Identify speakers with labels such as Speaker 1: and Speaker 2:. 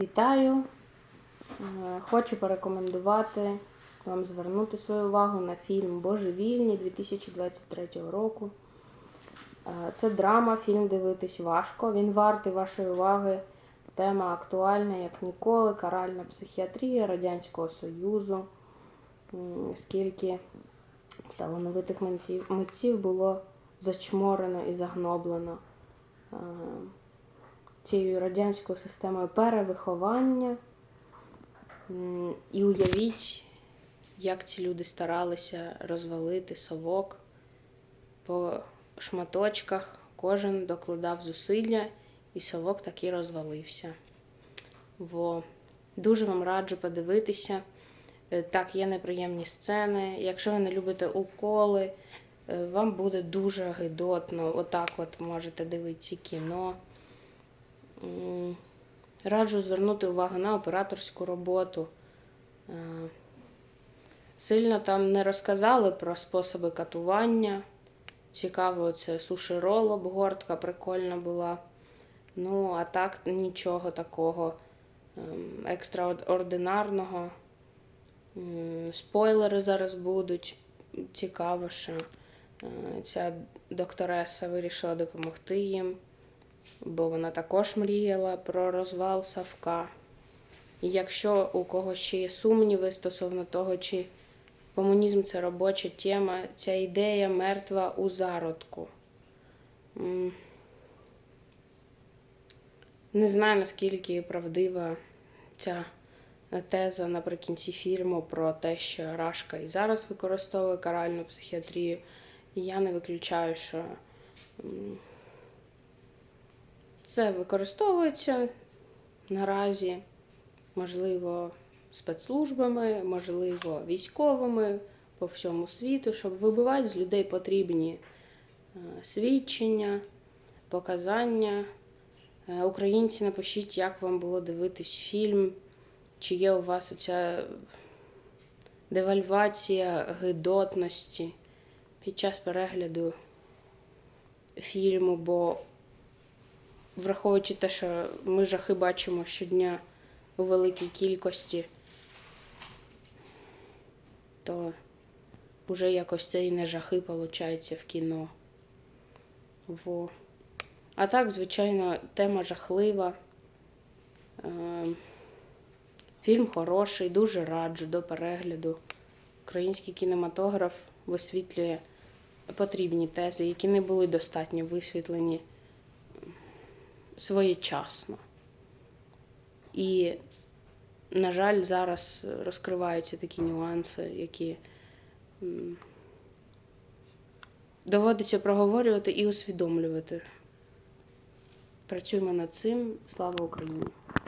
Speaker 1: Вітаю! Е, Хочу порекомендувати вам звернути свою увагу на фільм Божевільні 2023 року. Е, Це драма, фільм дивитись важко. Він вартий вашої уваги. Тема актуальна, як ніколи. Каральна психіатрія Радянського Союзу. Скільки талановитих митців, було зачморено і загноблено е, цією радянською системою перевиховання. І уявіть, як ці люди старалися розвалити совок по шматочках. Кожен докладав зусилля, і совок таки розвалився. Во. Дуже вам раджу подивитися. Е, Так, є неприємні сцени. Якщо ви не любите уколи, е, вам буде дуже гидотно. Отак от можете дивитися кіно. Раджу звернути увагу на операторську роботу. Е, Сильно там не розказали про способи катування. Цікаво, це суші-рол, обгортка прикольна була. Ну, а так нічого такого ем, екстраординарного. Спойлери зараз будуть. Цікаво, що е, ця доктореса вирішила допомогти їм, бо вона також мріяла про розвал Савка. І якщо у когось ще є сумніви стосовно того, чи комунізм це робоча тема, ця ідея мертва у зародку. Не знаю, наскільки правдива ця теза наприкінці фільму про те, що Рашка і зараз використовує каральну психіатрію. І я не виключаю, що це використовується наразі, можливо, спецслужбами, можливо, військовими по всьому світу, щоб вибивати з людей потрібні е, свідчення, показання. Е, Українці, напишіть, як вам було дивитись фільм, чи є у вас оця девальвація гидотності під час перегляду фільму, бо враховуючи те, що ми жахи бачимо щодня у великій кількості, то вже якось це і не жахи, виходить, в кіно. Во. А так, звичайно, тема жахлива. Е, Фільм хороший, дуже раджу до перегляду. Український кінематограф висвітлює потрібні тези, які не були достатньо висвітлені своєчасно. І, на жаль, зараз розкриваються такі нюанси, які доводиться проговорювати і усвідомлювати. Працюємо над цим. Слава Україні!